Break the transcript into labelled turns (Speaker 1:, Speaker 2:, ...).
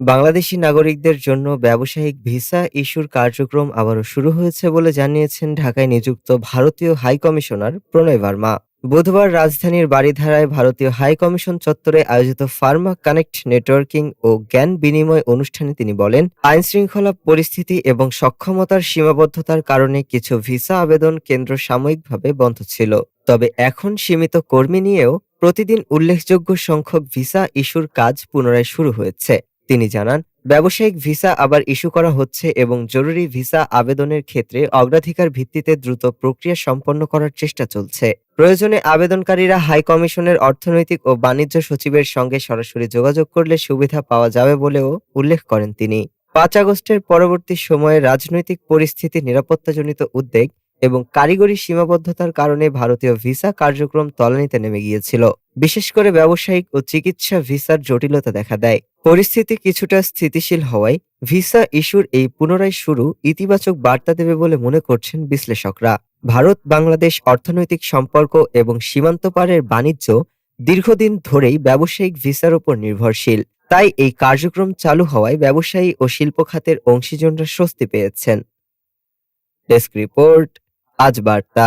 Speaker 1: বাংলাদেশি নাগরিকদের জন্য ব্যবসায়িক ভিসা ইস্যুর কার্যক্রম আবারও শুরু হয়েছে বলে জানিয়েছেন ঢাকায় নিযুক্ত ভারতীয় হাই কমিশনার প্রণয় ভার্মা। বুধবার রাজধানীর বাড়িধারায় ভারতীয় হাই কমিশন চত্বরে আয়োজিত ফার্মা কানেক্ট নেটওয়ার্কিং ও জ্ঞান বিনিময় অনুষ্ঠানে তিনি বলেন আইন শৃঙ্খলা পরিস্থিতি এবং সক্ষমতার সীমাবদ্ধতার কারণে কিছু ভিসা আবেদন কেন্দ্র সাময়িকভাবে বন্ধ ছিল। তবে এখন সীমিত কর্মী নিয়েও প্রতিদিন উল্লেখযোগ্য সংখ্যক ভিসা ইস্যুর কাজ পুনরায় শুরু হয়েছে। তিনি জানান, ব্যবসায়িক ভিসা আবার ইস্যু করা হচ্ছে এবং জরুরি ভিসা আবেদনের ক্ষেত্রে অগ্রাধিকার ভিত্তিতে দ্রুত প্রক্রিয়া সম্পন্ন করার চেষ্টা চলছে। প্রয়োজনে আবেদনকারীরা হাই কমিশনের অর্থনৈতিক ও বাণিজ্য সচিবের সঙ্গে সরাসরি যোগাযোগ করলে সুবিধা পাওয়া যাবে বলেও উল্লেখ করেন তিনি। পাঁচ আগস্টের পরবর্তী সময়ে রাজনৈতিক পরিস্থিতি নিরাপত্তাজনিত উদ্বেগ এবং কারিগরি সীমাবদ্ধতার কারণে ভারতীয় ভিসা কার্যক্রম তলানিতে নেমে গিয়েছিল। বিশেষ করে ব্যবসায়িক ও চিকিৎসা ভিসার জটিলতা দেখা দেয়। পরিস্থিতি কিছুটা স্থিতিশীল হওয়ায় ভিসা ইস্যুর এই পুনরায় শুরু ইতিবাচক বার্তা দেবে বলে মনে করছেন বিশ্লেষকরা। ভারত, বাংলাদেশ অর্থনৈতিক সম্পর্ক এবং সীমান্ত পারের বাণিজ্য দীর্ঘদিন ধরেই ব্যবসায়িক ভিসার উপর নির্ভরশীল। তাই এই কার্যক্রম চালু হওয়ায় ব্যবসায়ী ও শিল্প খাতের অংশীজনরা স্বস্তি পেয়েছেন। ডেস্ক রিপোর্ট আজ বার্তা।